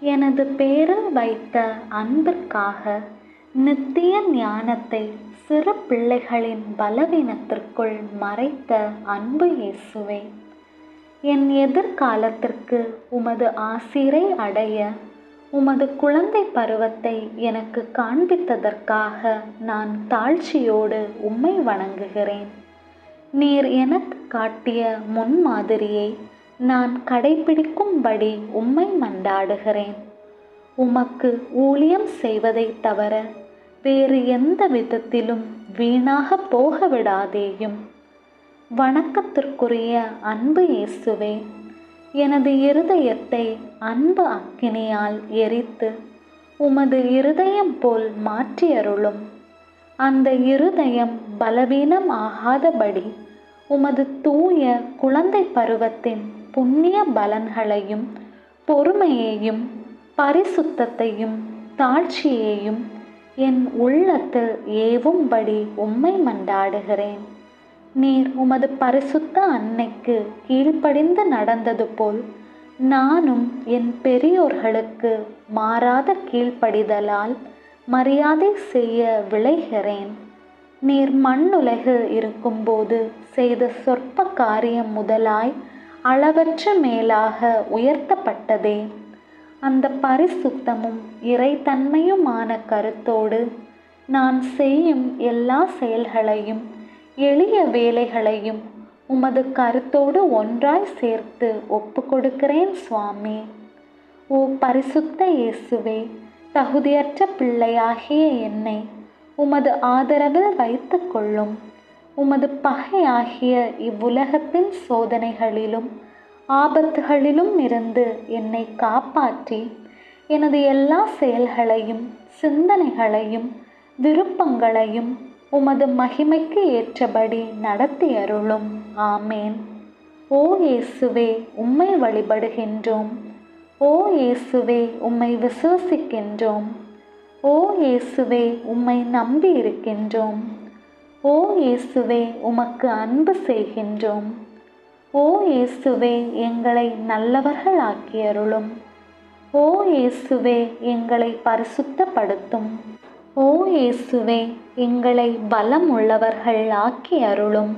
எனது பேரில் வைத்த அன்பிற்காக நித்திய ஞானத்தை சிறு பிள்ளைகளின் பலவீனத்திற்குள் மறைத்த அன்பு இயேசுவே என் எதிர்காலத்திற்கு உமது ஆசிரை அடைய உமது குழந்தை பருவத்தை எனக்கு காண்பித்ததற்காக நான் தாழ்ச்சியோடு உம்மை வணங்குகிறேன். நீர் எனக்கு காட்டிய முன்மாதிரியை நான் கடைபிடிக்கும்படி உம்மை மன்றாடுகிறேன் உமக்கு ஊழியம் செய்வதைத் தவிர வேறு எந்த விதத்திலும் வீணாக போக விடாதேயும் வணக்கத்திற்குரிய அன்பு இயேசுவே எனது இருதயத்தை அன்பு அக்கினியால் எரித்து உமது இருதயம் போல் மாற்றியருளும். அந்த இருதயம் பலவீனம் ஆகாதபடி உமது தூய குழந்தை பருவத்தின் புண்ணிய பலன்களையும் பொறுமையையும் பரிசுத்தத்தையும் தாழ்ச்சியையும் என் உள்ளத்தில் ஏவும்படி உம்மை மண்டாடுகிறேன் நீர் உமது பரிசுத்த அன்னைக்கு கீழ்ப்படிந்து நடந்தது போல் நானும் என் பெரியோர்களுக்கு மாறாத கீழ்ப்படிதலால் மரியாதை செய்ய விளைகிறேன். நீர் மண்ணுலகில் இருக்கும்போது செய்த சொற்ப காரியம் முதலாய் அளவற்ற மேலாக உயர்த்தப்பட்டதே. அந்த பரிசுத்தமும் இறைத்தன்மையுமான கருத்தோடு நான் செய்யும் எல்லா செயல்களையும் எளிய வேலைகளையும் உமது கருத்தோடு ஒன்றாய் சேர்த்து ஒப்பு கொடுக்கிறேன் சுவாமி. ஓ பரிசுத்த இயேசுவே தகுதியற்ற பிள்ளையாகிய என்னை உமது ஆதரவில் வைத்து கொள்ளும் உமது பகையாகிய இவ்வுலகத்தின் சோதனைகளிலும் ஆபத்துகளிலும் இருந்து என்னை காப்பாற்றி எனது எல்லா செயல்களையும் சிந்தனைகளையும் விருப்பங்களையும் உமது மகிமைக்கு ஏற்றபடி நடத்தி அருளும். ஆமேன். ஓ இயேசுவே உம்மை வழிபடுகின்றோம். ஓ இயேசுவே உம்மை விசுவசிக்கின்றோம். ஓ இயேசுவே உம்மை நம்பி இருக்கின்றோம் ஓ இயேசுவே உமக்கு அன்பு செய்கின்றோம். ஓ இயேசுவே எங்களை நல்லவர்களாக்கியருளும். ஓ இயேசுவே எங்களை பரிசுத்தப்படுத்தும். ஓ இயேசுவே எங்களை பலம் உள்ளவர்கள் ஆக்கி அருளும்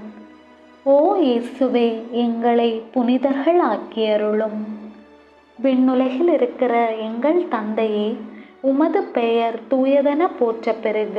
ஓ இயேசுவே எங்களை புனிதர்கள் ஆக்கி அருளும் விண்ணுலகில் இருக்கிற எங்கள் தந்தையே உமது பெயர் தூயதென போற்ற பெறுக.